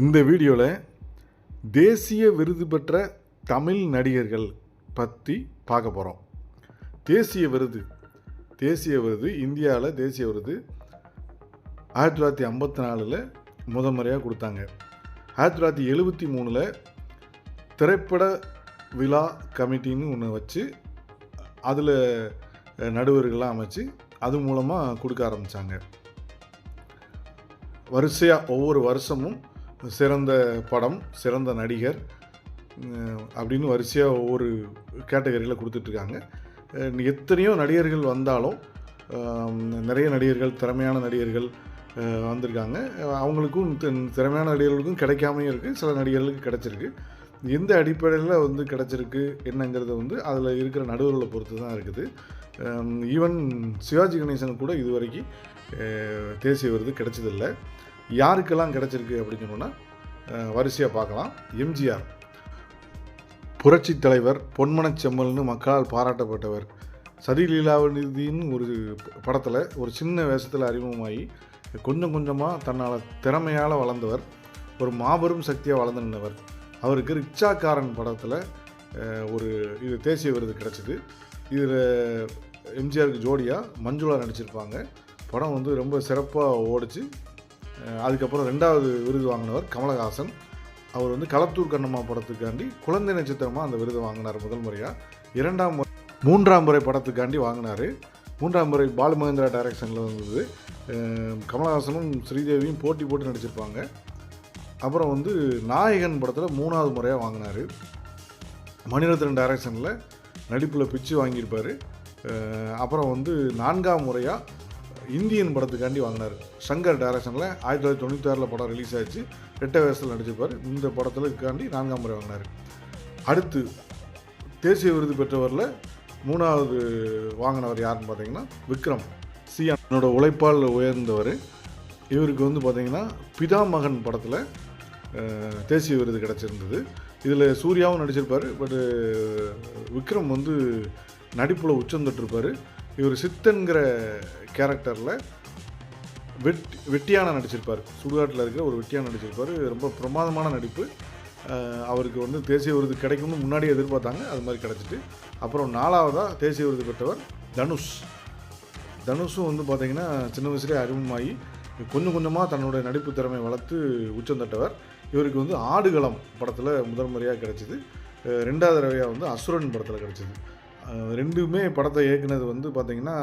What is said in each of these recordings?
இந்த வீடியோவில் தேசிய விருது பெற்ற தமிழ் நடிகர்கள் பற்றி பார்க்க போகிறோம் தேசிய விருது. தேசிய விருது இந்தியாவில் தேசிய விருது ஆயிரத்தி தொள்ளாயிரத்தி ஐம்பத்தி நாலில் முதல் முறையாக கொடுத்தாங்க. ஆயிரத்தி தொள்ளாயிரத்தி எழுபத்தி மூணில் திரைப்பட விழா கமிட்டின்னு ஒன்று வச்சு அதில் நடுவர்கள்லாம் அமைச்சு அது மூலமாக கொடுக்க ஆரம்பித்தாங்க வரிசையாக ஒவ்வொரு வருஷமும் சிறந்த படம் சிறந்த நடிகர் அப்படின்னு வரிசையாக ஒவ்வொரு கேட்டகரியில் கொடுத்துட்ருக்காங்க. எத்தனையோ நடிகர்கள் வந்தாலும் நிறைய நடிகர்கள் திறமையான நடிகர்கள் வந்திருக்காங்க. அவங்களுக்கும் திறமையான நடிகர்களுக்கும் கிடைக்காமையும் இருக்குது சில நடிகர்களுக்கு கிடச்சிருக்கு. எந்த அடிப்படையில் வந்து கிடச்சிருக்கு என்னங்கிறது வந்து அதில் இருக்கிற நடுவர்களை பொறுத்து தான் இருக்குது ஈவன் சிவாஜி கணேசன் கூட இதுவரைக்கும் தேசிய விருது கிடச்சதில்லை. யாருக்கெல்லாம் கிடச்சிருக்கு அப்படின்னு சொன்னோன்னா வரிசையாக பார்க்கலாம். எம்ஜிஆர். புரட்சி தலைவர் பொன்மனச் செம்மல்னு மக்களால் பாராட்டப்பட்டவர். சதிலீலாவதின்னு ஒரு படத்தில் ஒரு சின்ன வேஷத்தில் அறிமுகமாகி கொஞ்சம் கொஞ்சமாக தன்னால் திறமையால் வளர்ந்தவர் ஒரு மாபெரும் சக்தியாக வளர்ந்து நின்றவர். அவருக்கு ரிக்ஷாக்காரன் படத்தில் ஒரு இது தேசிய விருது கிடச்சிது. இதில் எம்ஜிஆருக்கு ஜோடியாக மஞ்சுளா நடிச்சிருப்பாங்க. படம் வந்து ரொம்ப சிறப்பாக ஓடிச்சு. அதுக்கப்புறம் ரெண்டாவது விருது வாங்கினவர் கமலஹாசன். அவர் வந்து களத்தூர் கண்ணம்மா படத்துக்காண்டி குழந்தை நட்சத்திரமாக அந்த விருது வாங்கினார் முதல் முறையாக இரண்டாம் முறை மூன்றாம் முறை படத்துக்காண்டி வாங்கினார். மூன்றாம் முறை பாலுமகேந்திரா டைரக்ஷனில் வந்தது. கமலஹாசனும் ஸ்ரீதேவியும் போட்டி போட்டு நடிச்சிருப்பாங்க. அப்புறம் வந்து நாயகன் படத்தில் மூணாவது முறையாக வாங்கினார். மணிரத்னன் டைரக்ஷனில் நடிப்பில் பிச்சு வாங்கியிருப்பார். அப்புறம் வந்து நான்காம் முறையாக இந்தியன் படத்துக்காண்டி வாங்கினார். சங்கர் டைரக்ஷனில் ஆயிரத்தி தொள்ளாயிரத்தி தொண்ணூத்தாறில் படம் ரிலீஸ் ஆச்சு ரெட்ட வயசில் நடிச்சிருப்பார். இந்த படத்துலக்காண்டி நான்காம் முறை வாங்கினார். அடுத்து தேசிய விருது பெற்றவரில் மூணாவது வாங்கினவர் யாருன்னு பார்த்தீங்கன்னா விக்ரம். சியான் என்னோட உழைப்பால் உயர்ந்தவர். இவருக்கு வந்து பார்த்தீங்கன்னா பிதா மகன் படத்தில் தேசிய விருது கிடச்சிருந்தது. இதில் சூர்யாவும் நடிச்சிருப்பார். பட்டு விக்ரம் வந்து நடிப்பில் உச்சம் தொட்டிருப்பார். இவர் சித்தன்கிற கேரக்டரில் வெட் வெட்டியான நடிச்சிருப்பார். சுடுகாட்டில் இருக்கிற ஒரு வெட்டியான நடிச்சிருப்பார். ரொம்ப பிரமாதமான நடிப்பு. அவருக்கு வந்து தேசிய விருது கிடைக்கும்னு முன்னாடியே எதிர்பார்த்தாங்க. அது மாதிரி கிடச்சிட்டு. அப்புறம் நாலாவதாக தேசிய விருது பெற்றவர் தனுஷ். தனுஷும் வந்து பார்த்திங்கன்னா சின்ன வயசுலேயே அறிமுகமாகி கொஞ்சம் கொஞ்சமாக தன்னுடைய நடிப்பு திறமை வளர்த்து உச்சந்தட்டவர் இவருக்கு வந்து ஆடுகளம் படத்தில் முதல் முறையாக கிடச்சிது. ரெண்டாவது தடவையாக வந்து அசுரன் படத்தில் கிடச்சிது. ரெண்டுமே படத்தை இயக்குனது வந்து பார்த்திங்கன்னா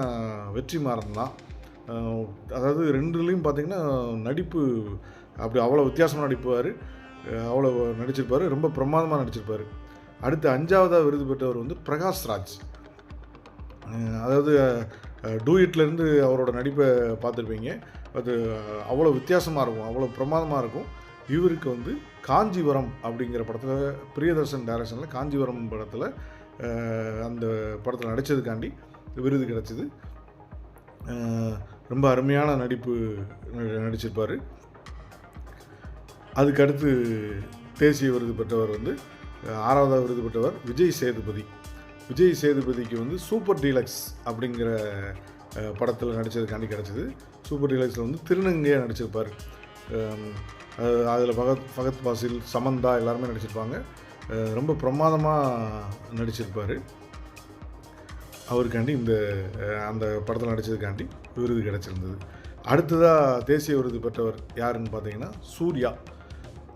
வெற்றிமாறன் தான். அதாவது ரெண்டுலேயும் பார்த்திங்கன்னா நடிப்பு அப்படி அவ்வளோ வித்தியாசமாக நடிப்பார். அவ்வளோ நடிச்சிருப்பார். ரொம்ப பிரமாதமாக நடிச்சிருப்பார். அடுத்து அஞ்சாவதாக விருது பெற்றவர் வந்து பிரகாஷ் ராஜ். அதாவது டூயிட்லேருந்து அவரோட நடிப்பை பார்த்துருப்பீங்க. அது அவ்வளோ வித்தியாசமாக இருக்கும். அவ்வளோ பிரமாதமாக இருக்கும். இவருக்கு வந்து காஞ்சிபுரம் அப்படிங்கிற படத்தில் பிரியதர்ஷன் டைரக்ஷனில் காஞ்சிபுரம் படத்தில் அந்த படத்தில் நடித்ததுக்காண்டி விருது கிடச்சிது. ரொம்ப அருமையான நடிப்பு நடிச்சிருப்பார். அதுக்கடுத்து தேசிய விருது பெற்றவர் வந்து ஆறாவதாக விருது பெற்றவர் விஜய் சேதுபதி. விஜய் சேதுபதிக்கு வந்து சூப்பர் டீலக்ஸ் அப்படிங்கிற படத்தில் நடித்ததுக்காண்டி கிடச்சிது. சூப்பர் டீலக்ஸில் வந்து திருநங்கையாக நடிச்சிருப்பார். அதில் பகத் பகத் பாசில் சமந்தா எல்லாருமே நடிச்சிருப்பாங்க. ரொம்ப பிரமாதமாக நடிச்சிருப்பார். அவருக்காண்டி இந்த அந்த படத்தில் நடித்ததுக்காண்டி விருது கிடச்சிருந்தது. அடுத்ததாக தேசிய விருது பெற்றவர் யாருன்னு பார்த்தீங்கன்னா சூர்யா.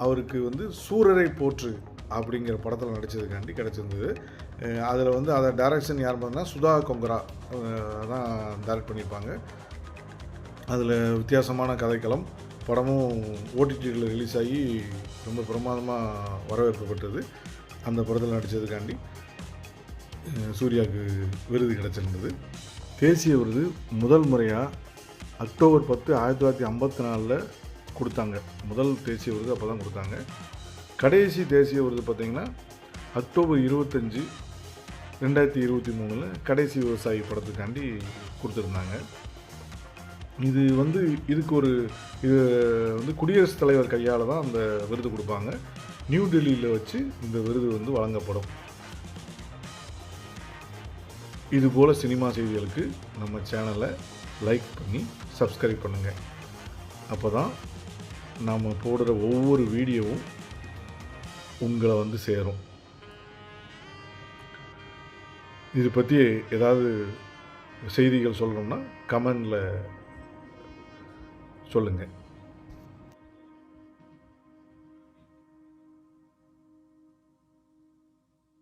அவருக்கு வந்து சூரரை போற்று அப்படிங்கிற படத்தில் நடித்ததுக்காண்டி கிடச்சிருந்தது. அதில் வந்து அதை டைரக்ஷன் யார் பார்த்தீங்கன்னா சுதா கொங்கரா. தான் டைரக்ட் பண்ணியிருப்பாங்க அதில் வித்தியாசமான கதைக்களம். படமும் ஓடிடியில் ரிலீஸ் ஆகி ரொம்ப பிரமாதமாக வரவேற்கப்பட்டது. அந்த படத்தில் நடித்ததுக்காண்டி சூர்யாவுக்கு விருது கிடச்சிருந்தது. தேசிய விருது முதல் முறையாக அக்டோபர் பத்து ஆயிரத்தி தொள்ளாயிரத்தி ஐம்பத்தி நாலில் கொடுத்தாங்க. முதல் தேசிய விருது அப்போ தான் கொடுத்தாங்க. கடைசி தேசிய விருது பார்த்திங்கன்னா அக்டோபர் இருபத்தஞ்சி ரெண்டாயிரத்தி இருபத்தி மூணில் கடைசி விவசாயி படத்துக்காண்டி கொடுத்துருந்தாங்க. இது வந்து இதுக்கு ஒரு இது வந்து குடியரசுத் தலைவர் கையால் தான் அந்த விருது கொடுப்பாங்க. நியூ டெல்லியில் வச்சு இந்த விருது வந்து வழங்கப்படும். இது போல் சினிமா செய்திகளுக்கு நம்ம சேனலை லைக் பண்ணி சப்ஸ்கிரைப் பண்ணுங்கள் அப்போ தான் நாம் போடுற ஒவ்வொரு வீடியோவும் உங்களை வந்து சேரும். இது பற்றி ஏதாவது செய்திகள் சொல்லணும்னா கமெண்டில் சொல்லுங்கள்